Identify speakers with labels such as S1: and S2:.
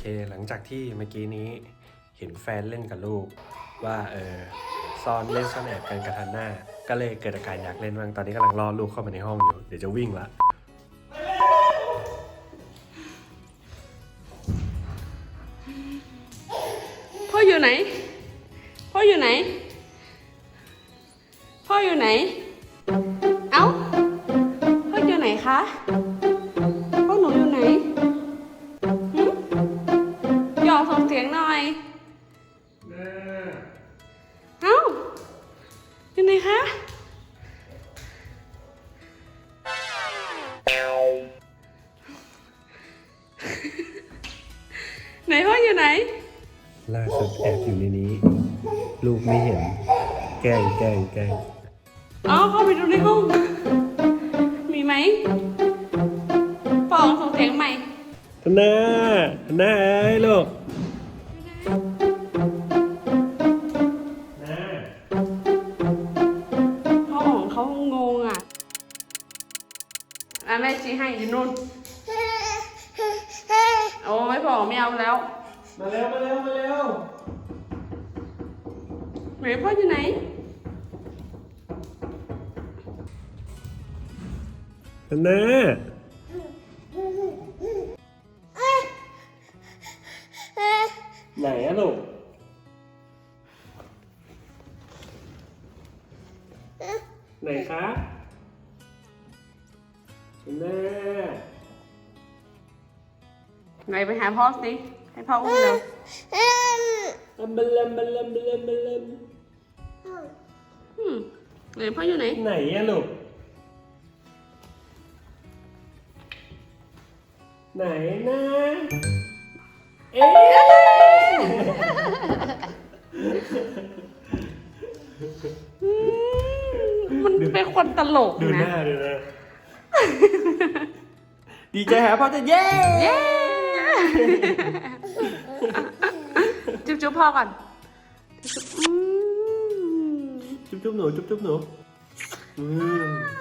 S1: เคหลังจากที่เมื่อกี้นี้เห็นแฟนเล่นกับลูก ว่าเออซ่อนเล่นซ่อนแอบกันกระทันหน้า ก็เลยเกิดอาการอยากเล่นบ้างตอนนี้กำลังรอลูกเข้ามาในห้องอยู่ เดี๋ยวจะวิ่งละ
S2: พ่ออยู่ไหน พ่ออยู่ไหน พ่ออยู่ไหน เอ้า พ่ออยู่ไหนคะ หยอกส่งเสียงหน่อยเอ้าอยู่ไหนคะไหนพ่ออยู่ไหน
S1: ล่าสุดแอบอยู่ในนี้ ลูกไม่เห็น แกล้งแกล้งแกล้ง
S2: อ๋อเข้าไปดูในห้อง มีไหมปองส่งเสียงใหม่
S1: หน้าหน้าเอ้ยลูก
S2: อะแม่ชี้ให้อยู่นู่น โอ้ไม่บอกไม่เอาแล้ว
S1: มาเร็วมาเร็วมาเร็ว
S2: ไหนพ่ออยู่ไหน
S1: หน้าไหนอะลูกไหนคะหน้า
S2: ไหนไปหาพ่อสิ ให้พ่ออุ้มเร็ว
S1: อัมบัลลัมบัลลัมบัลลัมบัลลัม
S2: อืมไหนพ่ออยู่ไหน
S1: ไหนอะลูก ไหนนะ เอ๊ะ
S2: อืมมันเป็นคนตลก
S1: ดูห
S2: นะ
S1: น้าดูหน้า ดีใจหาพ่อจะเย้
S2: เย้จุ๊บจุ๊บพ่อก่อนจุ๊บอืม
S1: จุ๊บจุ๊บหนูจุ๊บจุ๊บหนูอืม